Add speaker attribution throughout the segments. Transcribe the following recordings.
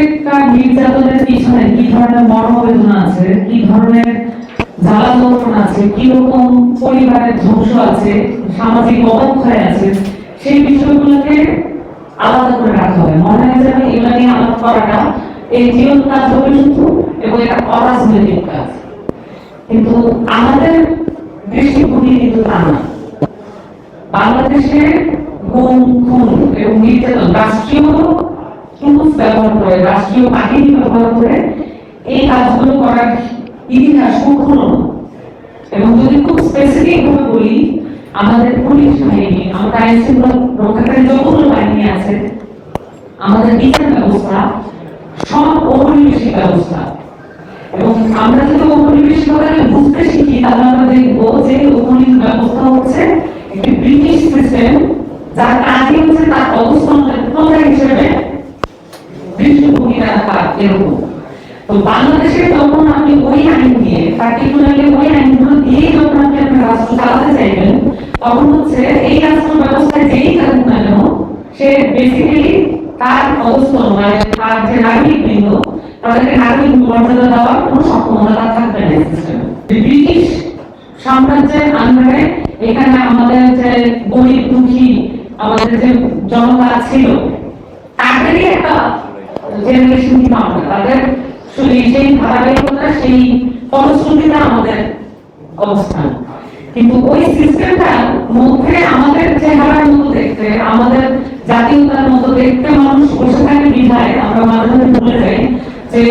Speaker 1: প্রত্যেকটা নির্যাতনের পিছনে কি ধরনের মর্মবেদনা আছে? কি ধরনের পরিবারের ধ্বংস আছে? সামাজিক অবক্ষয় আছে? সেই বিষয়গুলোকে আলাদা করে রাখা মনে হয় যেন নিয়ে আলাপ করাটা এই জীবন কাজ হবে শুধু এবং এটা অরাজনৈতিক কাজ। কিন্তু আমাদের দৃষ্টিভঙ্গি কিন্তু তা না বাংলাদেশে গুম, খুন এবং নির্যাতন রাষ্ট্রীয় টুলস ব্যবহার করে, রাষ্ট্রীয় বাহিনী ব্যবহার করে, এই কাজগুলো করার ইতিহাস কখনো এবং যদি খুব স্পেসিফিক ভাবে বলি, আমাদের পুলিশ বাহিনী আমাদের আইন শৃঙ্খলা রক্ষাকারী যতগুলো বাহিনী আছে, আমাদের বিচার ব্যবস্থা, সব ঔপনিবেশিক ব্যবস্থা। এবং আমরা যদি ঔপনিবেশিকতাকে বুঝতে শিখি, তাহলে আমরা দেখব যে ঔপনিবেশ ব্যবস্থা হচ্ছে একটি ব্রিটিশ সিস্টেম যার কাজই হচ্ছে তার অবস্থানকে প্রধান হিসেবে রাখা এরকম। তো বাংলাদেশে যখন আপনি ওই আইন দিয়ে পার্টিকুলারলি ওই আইনগুলো দিয়ে যখন আপনি আপনার রাষ্ট্র চালাতে চাইবেন, তখন হচ্ছে এই রাষ্ট্র ব্যবস্থায় যেই থাকুক না কেন, সে বেসিক্যালি তার অবস্থান মানে তার যে নাগরিক বৃন্দ, তাদেরকে নাগরিক মর্যাদা দেওয়ার কোনো সক্ষমতা থাকবে না ব্রিটিশ সাম্রাজ্যের আন্ডারে এখানে আমাদের যে গরিব দুঃখী, আমাদের যে জনতা ছিল, তাদেরই একটা জেনারেশন কিন্তু আমরা তাদের সেই সেই ধারাবাহিকতা সেই ফলশ্রুতিটা আমাদের অবস্থান কিন্তু ওই সিস্টেমটার মধ্যে আমাদের চেহারার মতো দেখতে আমাদের জাতীয়তার মতো দেখতে মানুষ বসে থাকে বিধায় আমরা মাঝে মাঝে ভুলে যাই যে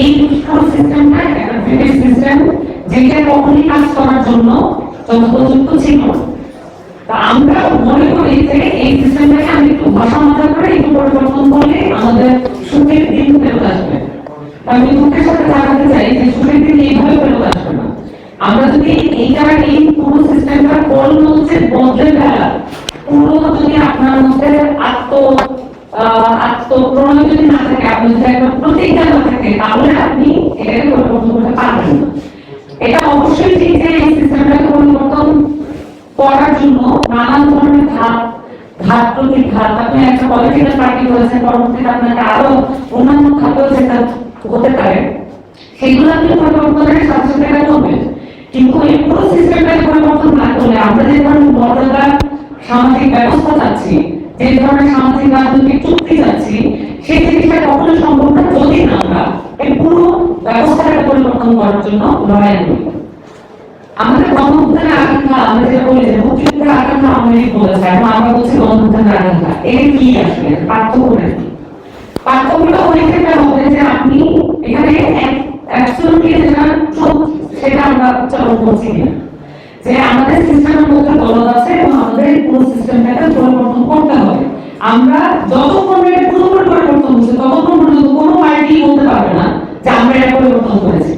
Speaker 1: এই পুরো সিস্টেমটা একটা ব্রিটিশ সিস্টেম যেটা কখনই কাজ করার জন্য যথোপযুক্ত ছিল তা আমরা মনে করি আমি দুঃখের সাথে জানাতে চাই যে দিন এইভাবে ফেরত আসবে না। আমরা যদি এইটা এই পুরো সিস্টেমটা কোন মধ্যে বদলে ফেলা, পুরো যদি আপনার মধ্যে আত্ম আত্মপ্রণয় যদি না থাকে আপনার যদি একটা প্রতিজ্ঞা না থাকে, তাহলে আপনি এটাকে পরিবর্তন করতে পারবেন না। এটা অবশ্যই ঠিক যে এই সিস্টেমটাকে পরিবর্তন করার জন্য নানান ধরনের ধাপ ঘাত প্রতিঘাত আপনি একটা পলিটিক্যাল পার্টি করেছেন, পরবর্তীতে আপনাকে আরও অন্যান্য খাতেও যেটা হতে পারে, সেগুলো আপনি পরিবর্তনের সাথে এটা করবেন কিন্তু এই পুরো সিস্টেমটাকে পরিবর্তন না করলে আমরা যে ধরনের মর্যাদা সামাজিক ব্যবস্থা চাচ্ছি, যে ধরনের সামাজিক রাজনৈতিক চুক্তি চাচ্ছি, সেই জিনিসটা কখনো সম্ভব না যদি না আমরা এই পুরো ব্যবস্থাটাকে পরিবর্তন করার জন্য লড়াই করি। আমাদের গণঅভ্যুত্থানের আকাঙ্ক্ষা, আমরা যেটা বলি যে মুক্তিযুদ্ধের আকাঙ্ক্ষা আমরা বলেছি এখন আমরা বলছি গণঅভ্যুত্থানের আকাঙ্ক্ষা এর কি আসলে? পার্থক্যটা কি? পার্থক্যটা যে আপনি এখানে সেটা আমরা করছি যে আমাদের এবং আমাদের করতে হবে। আমরা যতক্ষণ পরিবর্তন ততক্ষণ কোনো পারবে না যে আমরা পরিবর্তন করেছি।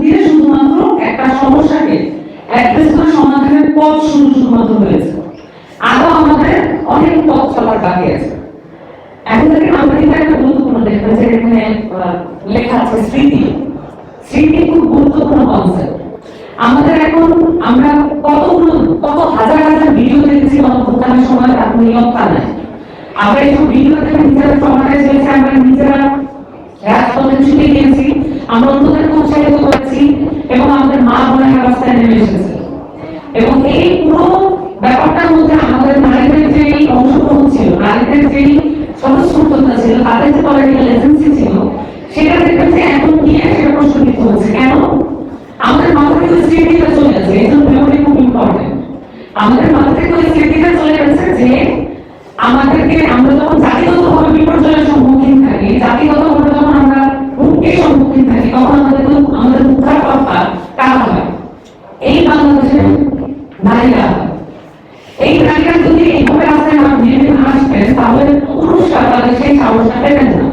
Speaker 1: দিয়ে শুধুমাত্র একটা সমাধানের পথ শুরু শুধুমাত্র হয়েছে আরও আমাদের অনেক পথ চলার বাকি আছে। এখন থেকে কিন্তু একটা গুরুত্বপূর্ণ এখানে লেখা আছে, স্মৃতি। স্মৃতি খুব গুরুত্বপূর্ণ কনসেপ্ট আমাদের এখন, আমরা কতগুলো, কত হাজার হাজার ভিডিও দেখেছি গণঅভ্যুত্থানের সময়, তার আমরা এইসব ভিডিও দেখে নিজেরা ট্রমাটাইজ আমরা নিজেরা রাজপথে ছুটে গিয়েছি, আমরা অন্যদেরকে উৎসাহিত করেছি, এবং আমাদের মা বোনের রাস্তায় নেমে এসেছে। এবং এই পুরো ব্যাপারটার মধ্যে আমাদের নারীদের যে অংশগ্রহণ ছিল, নারীদের যে স্বতঃস্ফূর্ততা ছিল তাদের যে ছিল। সেটা দেখবেন যে নিয়ে সেটা প্রশ্নবিদ্ধ হচ্ছে কেন? আমাদের মাথা থেকে চলে গেছে এই জন্য আমাদের মাথা থেকে ওই চলে গেছে যে আমাদেরকে আমরা যখন জাতিগতভাবে বিপর্যয়ের সম্মুখীন থাকি, জাতিগতভাবে যখন আমরা হুমকির সম্মুখীন থাকি, তখন আমাদের আমাদের উদ্ধার কর্তা কারা হয়? এই বাংলাদেশের নারীরা। এই নারীরা যদি এইভাবে রাস্তায় না আসবেন তাহলে পুরুষরা তাদের সেই সাহসটা পেতেন না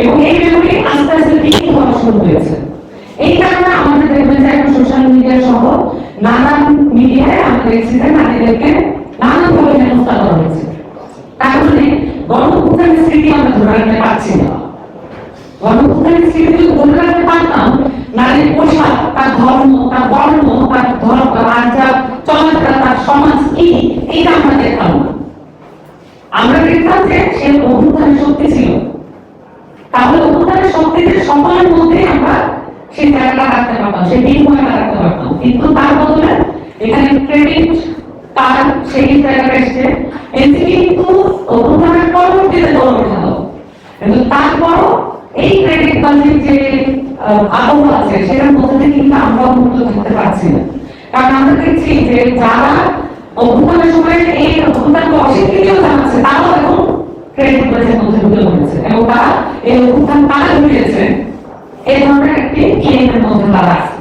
Speaker 1: এবং এই মেমোরি আস্তে আস্তে বিলীন হওয়া শুরু হয়েছে। এই কারণে আমাদের দেখবেন যে এখন সোশ্যাল মিডিয়া সহ নানান মিডিয়ায় আমরা দেখছি যে নারীদেরকে নানানভাবে হেনস্থা করা হয়েছে। তার মানে গণঅভ্যুত্থানের স্মৃতি আমরা ধরে রাখতে পারছি না। গণঅভ্যুত্থানের স্মৃতি যদি ধরে রাখতে পারতাম, নারীর পোশাক, তার ধর্ম, তার বর্ণ, তার ধর্ম, তার যা চলাফেরা, তার সমাজ কি এটা আমরা দেখতাম না। আমরা দেখতাম যে সে অভ্যুত্থানের শক্তি ছিল। তাহলে অভ্যুত্থানের শক্তিদের সকলের মধ্যে আমরা সেই জায়গাটা রাখতে পারতাম সেই বিনিময়টা রাখতে পারতাম। কিন্তু তার বদলে এখানে ক্রেডিট তার সেই জায়গাটা এসছে। এনসিপি কিন্তু অভ্যুত্থানের পরবর্তীতে দল ওঠালো। কিন্তু তারপরও এই ক্রেডিট বাজির যে আবহ আছে, সেটার মধ্যে কিন্তু আমরা মুক্ত থাকতে পারছি না। কারণ আমরা দেখছি যে যারা অভ্যুত্থানের সময় এই অভ্যুত্থানকে অস্বীকৃতিও জানাচ্ছে। তারাও এখন ক্রেডিট বাজের মধ্যে করেছে এবং তারা এই অভ্যুত্থান তারা ঘুরিয়েছে এই ধরনের একটি ক্লেমের মধ্যে তারা আছে।